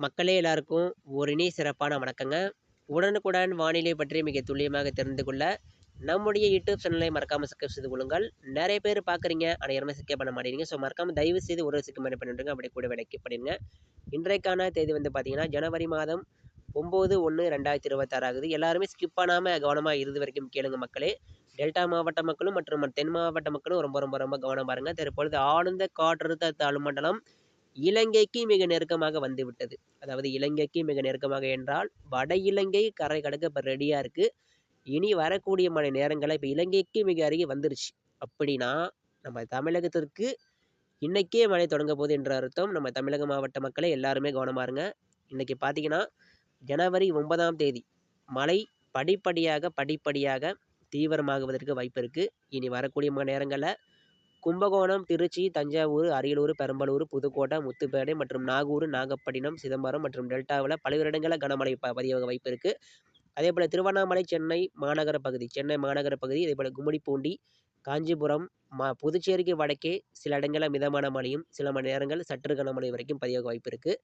மக்களே எல்லாருக்கும் ஒரு இனி சிறப்பான வணக்கங்க. உடனுக்குடன் வானிலை பற்றி மிக துல்லியமாக தெரிந்து கொள்ள நம்முடைய யூடியூப் சேனலை மறக்காமல் சப்ஸ்கிரைப் செய்து கொள்ளுங்கள். நிறைய பேர் பார்க்குறீங்க ஆனால் யாருமே சப்ஸ்கிரைப் பண்ண மாட்டேங்கிறீங்க ஸோ மறக்காமல் தயவு செய்து ஒரு சிக்கு மாதிரி பண்ணிடுங்க. அப்படி கூட விலைக்கு பண்ணிடுங்க. இன்றைக்கான தேதி வந்து பார்த்தீங்கன்னா ஜனவரி மாதம் ஒம்பது ஒன்று ரெண்டாயிரத்தி இருபத்தாறு ஆகுது. எல்லாருமே ஸ்கிப் பண்ணாமல் கவனமாக இறுதி வரைக்கும் கேளுங்க மக்களே. டெல்டா மாவட்ட மக்களும் மற்றும் தென் மாவட்ட மக்களும் ரொம்ப ரொம்ப ரொம்ப கவனம் பாருங்கள் தற்பொழுது ஆழ்ந்த காற்றழுத்த தாழ்வு மண்டலம் இலங்கைக்கு மிக நெருக்கமாக வந்து விட்டது அதாவது இலங்கைக்கு மிக நெருக்கமாக என்றால் வட இலங்கை கரை கடக்க இப்போ ரெடியாக இருக்குது இனி வரக்கூடிய மழை நேரங்களில் இப்போ இலங்கைக்கு மிக அருகே வந்துருச்சு. அப்படின்னா நம்ம தமிழகத்திற்கு இன்றைக்கே மழை தொடங்க போகுது என்ற அர்த்தம் நம்ம தமிழக மாவட்ட மக்களை எல்லாருமே கவனமாக இருங்க. இன்றைக்கி பார்த்தீங்கன்னா ஜனவரி ஒன்பதாம் தேதி மழை படிப்படியாக படிப்படியாக தீவிரமாகுவதற்கு வாய்ப்பு இருக்குது இனி வரக்கூடிய மணி நேரங்களில் கும்பகோணம் திருச்சி தஞ்சாவூர் அரியலூர் பெரம்பலூர் புதுக்கோட்டை முத்துப்பேட்டை மற்றும் நாகூர் நாகப்பட்டினம் சிதம்பரம் மற்றும் டெல்டாவில் பல்வேறு இடங்களில் கனமழை ப பதிவாக வாய்ப்பு இருக்குது அதே போல் திருவண்ணாமலை சென்னை மாநகர பகுதி சென்னை மாநகர பகுதி அதே போல் கும்மிடிப்பூண்டி காஞ்சிபுரம் மா புதுச்சேரிக்கு வடக்கே சில இடங்களில் மிதமான மழையும் சில மணி நேரங்கள் சற்று கனமழை வரைக்கும் பதிவாக வாய்ப்பு இருக்குது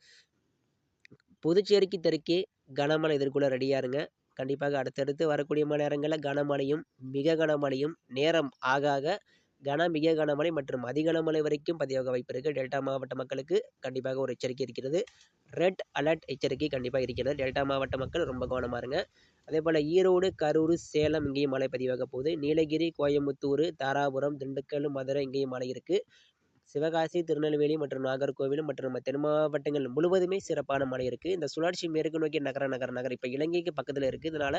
புதுச்சேரிக்கு தெற்கே கனமழை எதிர்கொள்ள ரெடியாக இருங்க. கண்டிப்பாக அடுத்தடுத்து வரக்கூடிய மணி நேரங்களில் கனமழையும் மிக கனமழையும் நேரம் ஆக ஆக கன மிக கனமழை மற்றும் அதி கனமழை வரைக்கும் பதிவாக வாய்ப்பு இருக்குது டெல்டா மாவட்ட மக்களுக்கு கண்டிப்பாக ஒரு எச்சரிக்கை இருக்கிறது. ரெட் அலர்ட் எச்சரிக்கை கண்டிப்பாக இருக்கிறது. டெல்டா மாவட்ட மக்கள் ரொம்ப கவனமாக இருங்க. அதே போல் ஈரோடு கரூர் சேலம் இங்கேயும் மழை பதிவாக போகுது. நீலகிரி கோயம்புத்தூர் தாராபுரம் திண்டுக்கல் மதுரை இங்கேயும் மழை இருக்குது சிவகாசி திருநெல்வேலி மற்றும் நாகர்கோவில் மற்றும் நம்ம தென் மாவட்டங்கள் முழுவதுமே சிறப்பான மழை இருக்குது இந்த சுழற்சி மேற்கு நோக்கி நகர நகர நகர். இப்போ இலங்கைக்கு பக்கத்தில் இருக்குது இதனால்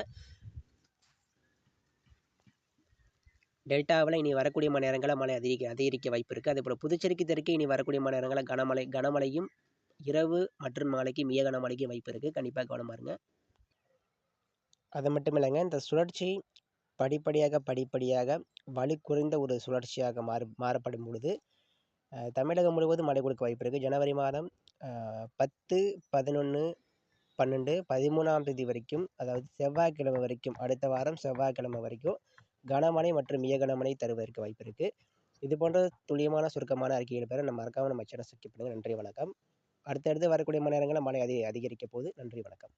டெல்டாவில் இனி வரக்கூடிய மணி நேரங்களில் மழை அதிகரிக்க அதிகரிக்க வாய்ப்பு இருக்குது அதே போல் புதுச்சேரிக்கு தெற்கே இனி வரக்கூடிய மணி நேரங்களில் கனமழை கனமழையும் இரவு மற்றும் நாளைக்கு மிக கனமழைக்கு வாய்ப்பு இருக்குது கண்டிப்பாக கவனமாக இருங்க. அது மட்டும் இல்லைங்க இந்த சுழற்சி படிப்படியாக படிப்படியாக வலு குறைந்த ஒரு சுழற்சியாக மாறு மாறப்படும் பொழுது தமிழகம் முழுவதும் மழை கொடுக்க வாய்ப்பு இருக்குது ஜனவரி மாதம் பத்து பதினொன்று பன்னெண்டு பதிமூணாம் தேதி வரைக்கும் அதாவது செவ்வாய்க்கிழமை வரைக்கும் அடுத்த வாரம் செவ்வாய்க்கிழமை வரைக்கும் கனமழை மற்றும் மிக கனமழை தருவதற்கு வாய்ப்பு இருக்குது இது போன்ற துல்லியமான சுருக்கமான அறிக்கைகள் பெற நம்ம மறக்காமல் நம்ம சேனல் சப்ஸ்கிரைப் பண்ணுங்கள் நன்றி வணக்கம். அடுத்தடுத்து வரக்கூடிய மணி நேரங்களில் மழை அதிக அதிகரிக்க போகுது. நன்றி வணக்கம்.